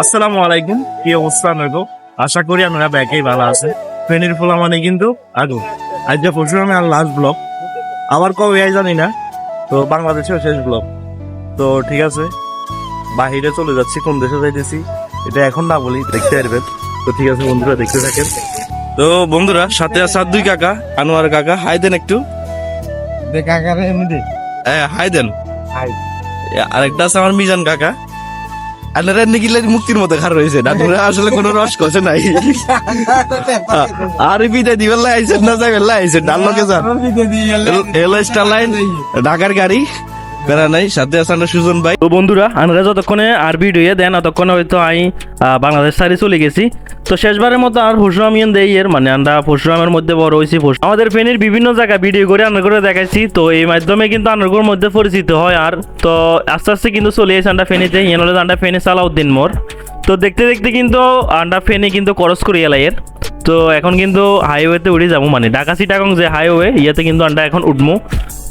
আসসালামু আলাইকুম। কি অবস্থা আশা করি আপনারা ভালো আছে মানে কিন্তু আজ যে আর লাস্ট ব্লগ আবার কবে আই জানি না। তো বাংলাদেশেও শেষ ব্লগ তো ঠিক আছে। বাহিরে চলে যাচ্ছি, কোন দেশে যাইতেছি, এটা এখন না বলি, দেখতে পারবেন তো ঠিক আছে, বন্ধুরা, দেখতে থাকেন। তো বন্ধুরা সাথে আছে আর দুই কাকা আনোয়ার কাকা। হাই দেন একটু। হাই দেন। আরেকটা আছে আমার মিজান কাকা। আপনারা নিকিলে মুক্তির মতো খার রয়েছে। দাদুরা আসলে কোনো রস কষে নাই। আর বিদায় দিবেন লাইছেন না যাবেন লাইছেন। ডাল লোকে যান। এলো স্টার লাইন ঢাকার গাড়ি। বেড়া নাই, সাথে সুজন ভাই। তো বন্ধুরা আমরা যতক্ষণে আর ভিডিও দেন, ততক্ষণে হয়তো আমি বাংলাদেশ সারি চলে গেছি। তো শেষবারের মতো আর পরশুরামিয়ান দেই এর মানে আমরা পরশুরামের মধ্যে বড় হয়েছি আমাদের ফেনীর বিভিন্ন জায়গায় ভিডিও করে আনার করে দেখাইছি, তো এই মাধ্যমে কিন্তু আনারগুলোর মধ্যে পরিচিত হয় আর। তো আস্তে আস্তে কিন্তু চলে এসে আন্ডা ফেনীতে ইয়ে হলো আন্ডা ফেনী সালাউদ্দিন মোর তো দেখতে দেখতে কিন্তু আন্ডা ফেনী কিন্তু করস করি এলাইয়ের তো এখন কিন্তু হাইওয়েতে উড়ে যাব মানে। ঢাকা সিটাগং যে হাইওয়ে ইয়েতে কিন্তু আমরা এখন উঠবো।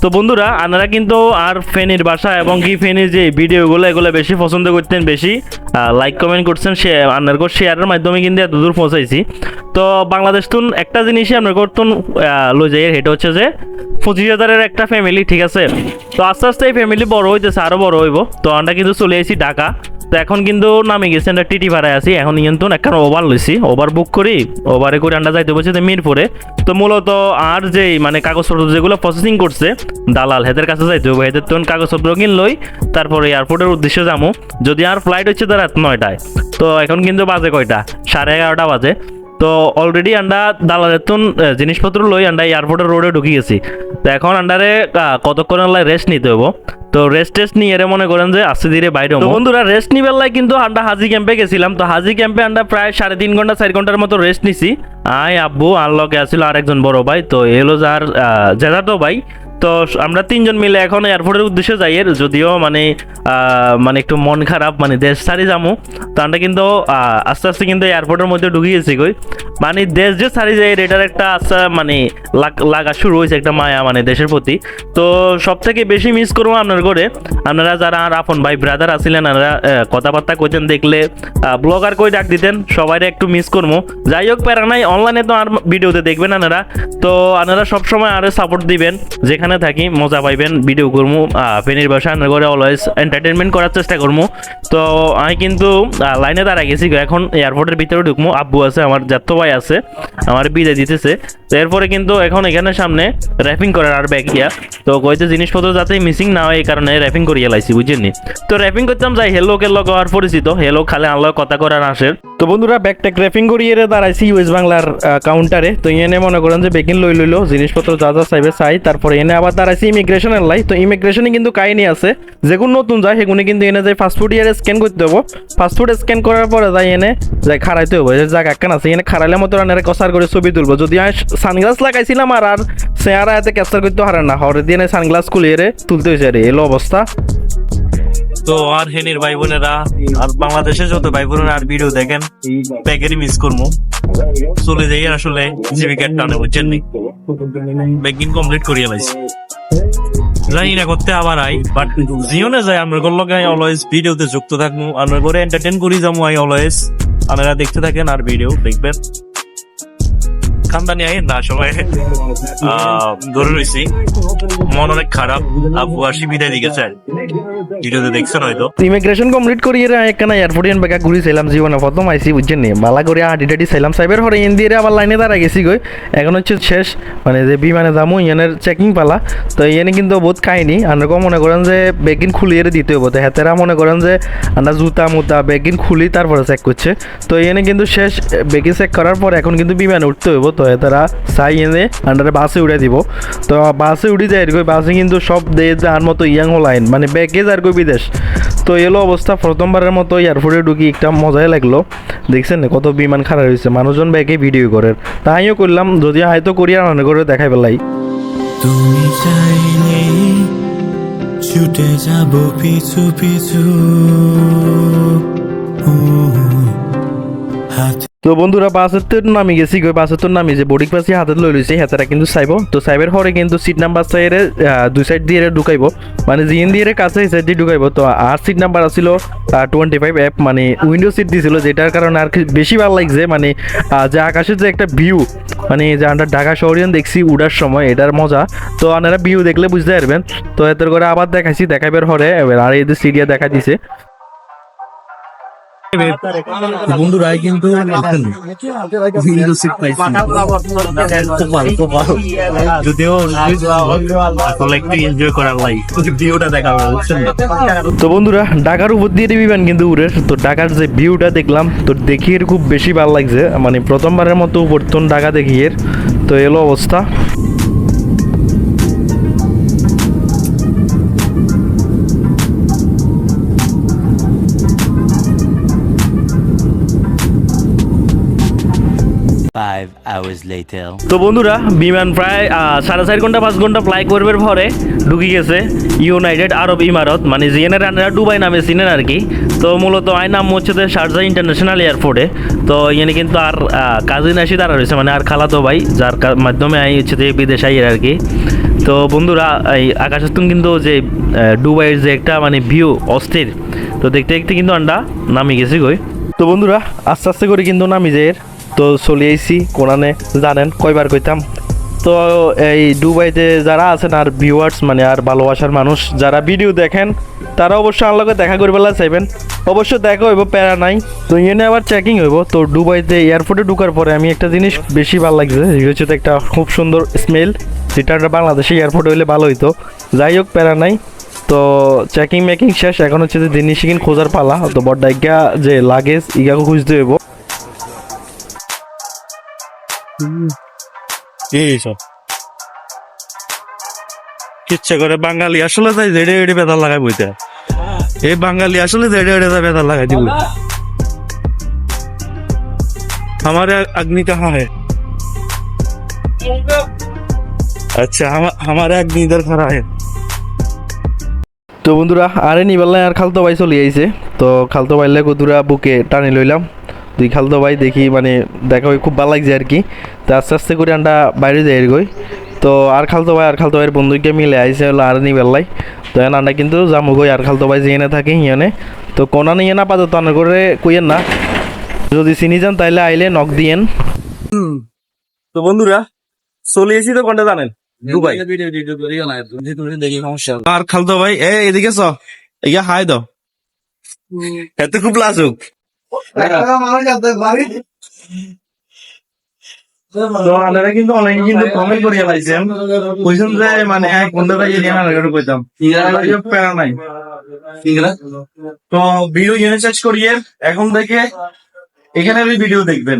তো বন্ধুরা, আপনারা কিন্তু আর ফেনীর বাসা এবং কি ফেনীর যে ভিডিওগুলো, এগুলো বেশি পছন্দ করতেন বেশি লাইক কমেন্ট করছেন শেয়ার আপনার শেয়ারের মাধ্যমে কিন্তু এত দূর পৌঁছাইছি। তো বাংলাদেশ তুন একটা জিনিসই আপনার করতুন লই যাই, সেটা হচ্ছে যে পঁচিশ হাজারের একটা ফ্যামিলি ঠিক আছে? তো আস্তে আস্তে এই ফ্যামিলি বড় হইতেছে আরও বড় হইব। তো আমরা কিন্তু চলে এসেছি ঢাকা। তো এখন কিন্তু নামে গেছে, আমরা টিটি ভাড়ায় আছি, এখন কিন্তু একটা ওভার লইছি, ওভার বুক করি, ওভারে করে আন্ডা যাইতে বলছে মিরপুরে। তো মূলত আর যেই মানে কাগজপত্র যেগুলো প্রসেসিং করছে, দালাল হেদের কাছে যাইতে হবে হেদের তখন কাগজপত্র কিনলই তারপরে এয়ারপোর্টের উদ্দেশ্যে যাব যদি আর ফ্লাইট হচ্ছে তার রাত নয়টায়। তো এখন কিন্তু বাজে কয়টা? সাড়ে এগারোটা বাজে। তো অলরেডি আন্ডা দালালের তুন জিনিসপত্র লই আন্ডা এয়ারপোর্টের রোডে ঢুকি গেছি। তো এখন আন্ডারে কতক্ষণ রেস্ট নিতে হব তো রেস্ট টেস্ট নিয়ে এরে মনে করেন যে আস্তে ধীরে বাইরে তো বন্ধুরা রেস্ট নিবার লাই কিন্তু আমরা হাজি ক্যাম্পে গেছিলাম। তো হাজি ক্যাম্পে আমরা প্রায় সাড়ে তিন ঘণ্টা চার ঘণ্টার মতো রেস্ট নিছি। আয় আব্বু আনলকে আসছিল আর একজন বড় ভাই। তো এলো যার জেদাতো ভাই। তো আমরা তিনজন মিলে এখন এয়ারপোর্টের উদ্দেশ্যে যাই এর, যদিও মানে মানে একটু মন খারাপ মানে দেশ সারি যামু। তো আমরা কিন্তু আস্তে আস্তে কিন্তু এয়ারপোর্টের মধ্যে ঢুকে গেছি কই মানে দেশ যে সারি যায় এটার একটা আস্তে মানে লাগ- শুরু হয়েছে একটা মায়া মানে দেশের প্রতি। তো সব থেকে বেশি মিস করব আপনার করে, আপনারা যারা আর আপন ভাই ব্রাদার আছিলেন, আপনারা কথাবার্তা কইতেন, দেখলে ব্লগার কই ডাক দিতেন সবাই একটু মিস করব। যাই হোক, প্যারা নাই অনলাইনে তো আর ভিডিওতে দেখবেন আপনারা। তো আপনারা সবসময় আরও সাপোর্ট দিবেন, যেখানে থাকি, মজা পাইবেন ভিডিও করব ফেনির বাসা করে অলওয়েজ এন্টারটেনমেন্ট করার চেষ্টা করব তো আমি কিন্তু লাইনে দাঁড়াই গেছি, এখন এয়ারপোর্টের ভিতরে ঢুকবো আব্বু আছে, আমার জাত্তো ভাই আছে, আমার বিদায় দিতেছে। তো এরপরে কিন্তু এখন এখানে সামনে র্যাপিং করার আর ব্যাগ ইয়া। তো কইতে জিনিসপত্র যাতে মিসিং না হয়, এই কারণে র্যাপিং করিয়ে লাইছি, বুঝছেন তো র্যাপিং করতাম যাই হেলো কেলো আর পরিচিত হেলো খালে আনলো কথা করার আসের। তো বন্ধুরা ব্যাগ ট্যাগ র্যাপিং করিয়ে দাঁড়াইছি ওয়েস্ট বাংলার কাউন্টারে তো এনে মনে করেন যে বেকিং লই লইলো, জিনিসপত্র যা যা চাইবে চাই। তারপরে এনে আবার দাঁড়াইছি ইমিগ্রেশনের লাই তো ইমিগ্রেশনে কিন্তু কাহিনী আছে। যেগুলো নতুন যায় সেগুলো কিন্তু এনে যায় ফাস্টফুড ইয়ারে স্ক্যান করতে হব। ফাস্টফুড স্ক্যান করার পরে যাই এনে যাই খাড়াইতে হব। জায়গা একখান আছে, এনে খাড়াইলে মতো রান্নারে কসার করে ছবি তুলবো। যদি আমি সানগ্লাস লাগাইছিলাম আর আর চেহারা এতে ক্যাপচার করতে পারে না। হরে দিয়ে সানগ্লাস খুলিয়ে তুলতে হয়েছে রে। এলো অবস্থা। তো আর হেনির ভাই বোনেরা আর বাংলাদেশে যত ভাই বোনেরা আর ভিডিও দেখেন ব্যাগেরই মিস করব চলে যাই আসলে জীবিকার টানে, বুঝছেন নি? ব্যাগিং কমপ্লিট করিয়া লাইছি। জানি না করতে আবার আই বাট জিওনে যায় আমরা লগে অলওয়েজ ভিডিওতে যুক্ত থাকব আমরা করে এন্টারটেন করি যাব আই অলওয়েজ আপনারা দেখতে থাকেন আর ভিডিও দেখবেন। খানদানি আই না, সবাই ধরে রয়েছি। মন অনেক খারাপ। আবু আসি বিদায় দিকে চাই ভিডিওতে দেখছেন হয়তো। ইমিগ্রেশন কমপ্লিট করিয়ে রে একখানা এয়ারপোর্ট এন বেকা ঘুরিছিলাম জীবনে। প্রথম আইসি, বুঝছেন নি? করে হরে ইন দিয়ে আবার লাইনে দাঁড়া গেছি গই এখন হচ্ছে শেষ। মানে যে বিমানে যাব ইয়ানের চেকিং পালা। তো ইয়ানে কিন্তু বহুত কাহিনি। আমরা মনে করেন যে, বেগিন খুলিয়ে দিতে হব তো হেতেরা মনে করেন যে আমরা জুতা, মুতা, বেগিন খুলি তারপরে চেক করছে। তো এনে কিন্তু শেষ, বেগিন চেক করার পর এখন কিন্তু বিমানে উঠতে হইব। তো এতারা চাই এনে আন্ডারে বাসে উড়ে দিব। তো বাসে উঠে যায় এরকম, বাসে কিন্তু সব দেশ আর মতো ইয়াং লাইন মানে যার কই বিদেশ। তো এলো অবস্থা, প্রথমবারের মতো এয়ারপোর্টে ঢুকি একটা মজাই লাগল। দেখছেন না, কত বিমান খারাপ হয়েছে মানুষজন ব্যাগে ভিডিও করে। তাইও করলাম যদি হয়তো করি আর করে দেখাই পেলাই। তুমি চাইলে ছুটে যাব পিছু পিছু। তো বন্ধুরা, বাসের তো নামি গেছি গই বাসের তো নামি যে বোর্ডিং পাসি হাতে লই লইছি হেতারা কিন্তু চাইব। তো সাইবের হরে কিন্তু সিট নাম্বার চাইরে দুই সাইড দিয়ে ঢুকাইব। মানে জিএন দিয়ে কাছে এই সাইড দিয়ে ঢুকাইব। তো আর সিট নাম্বার আছিল টোয়েন্টি ফাইভ অ্যাপ মানে উইন্ডো সিট দিছিল যেটার কারণে আর বেশি ভালো লাগছে। মানে যে আকাশের যে একটা ভিউ মানে যে আমরা ঢাকা শহরিয়ান দেখছি উড়ার সময় এটার মজা। তো আপনারা ভিউ দেখলে বুঝতে পারবেন তো এত করে আবার দেখাইছি দেখাইবার হরে আর যে সিরিয়া দেখা দিছে। বন্ধুরা কিন্তু তো? বন্ধুরা, ঢাকার উপর দিয়ে বিমান কিন্তু উড়ে তো ঢাকার যে ভিউটা দেখলাম, তো দেখিয়ে খুব বেশি ভালো লাগছে। মানে প্রথমবারের মতো উপর ঢাকা দেখিয়ে তো এলো অবস্থা। তো বন্ধুরা বিমান প্রায় সাড়ে চার ঘণ্টা পাঁচ ঘণ্টা ফ্লাই করবার পরে ঢুকে গেছে ইউনাইটেড আরব ইমারত মানে জিএনের আন্ডারে দুবাই নামে চিনেন আর কি। তো মূলত আই নাম হচ্ছে যে শারজা ইন্টারন্যাশনাল এয়ারপোর্টে তো এখানে কিন্তু আর আহ, কাজিন আসি দাঁড়া রয়েছে মানে আর খালাতো ভাই যার মাধ্যমে আই হচ্ছে যে বিদেশ আই আর কি। তো বন্ধুরা এই আকাশতুন কিন্তু যে দুবাইয়ের যে একটা মানে ভিউ অস্থির। তো দেখতে দেখতে কিন্তু আন্ডা নামি গেছি গই তো বন্ধুরা আস্তে আস্তে করে কিন্তু নামি যায় তো চলে আইছি কোরআনে জানেন, কয়বার কইতাম। তো এই দুবাইতে যারা আছেন আর ভিউয়ার্স মানে আর ভালোবাসার মানুষ, যারা ভিডিও দেখেন, তারা অবশ্যই আমার দেখা করে বেলা চাইবেন। অবশ্য দেখা হইব, প্যারা নাই। তো এনে আবার চেকিং হইব। তো দুবাইতে এয়ারপোর্টে ঢুকার পরে আমি একটা জিনিস বেশি ভালো লাগছে হচ্ছে একটা খুব সুন্দর স্মেল যেটা বাংলাদেশে এয়ারপোর্টে হইলে ভালো হইতো। যাই হোক, প্যারা নাই। তো চেকিং মেকিং শেষ। এখন হচ্ছে যে জিনিস খোঁজার পালা। তো বড় যে লাগেজ, ইগাকে খুঁজতে হইব। এইসব। ইচ্ছে করে বাঙালি আসলে তাই জেডে হেডে বেতাল লাগাই বইতে। এই বাঙালি আসলে জেডে এডে তা বেতাল লাগাই দিব আমার অগ্নি কাহা হে? আচ্ছা আমার অগ্নি ইধর খারা হ্যাঁ তো বন্ধুরা, আরে নিবেলায় আর খালতো ভাই চলে আইছে। তো খালতো ভাইলে কুদুরা বুকে টানি লইলাম। দুই খালতো ভাই দেখি মানে দেখা হয় খুব ভালো লাগছে আর কি। তো আস্তে আস্তে করে আমরা বাইরে যাই আর গই তো আর খালতো ভাই আর খালতো ভাইয়ের বন্ধুকে মিলে আইছে হলো আর নি নিবাল্লাই তো এখন আমরা কিন্তু যাব গই আর খালতো ভাই যেখানে থাকে হিয়ানে তো কোনা নিয়ে না পাতো তো করে কইয়েন না। যদি চিনি যান তাইলে আইলে নক দিয়েন। তো বন্ধুরা চলে এসি তো কোনটা জানেন? দুবাই। আর খালতো ভাই এ এদিকে চ ইয়া হাই দাও। এতে খুব লাজুক। তো আপনারা কিন্তু অনলাইনে কিন্তু কমেন্ট করিয়া পাইছেন। কইছেন যে মানে এক ঘণ্টা তাই এনে আমার কাছে কইতাম। প্যারা নাই। তো ভিডিও ইউনিট সার্চ করিয়ে এখন থেকে এখানে ভিডিও দেখবেন।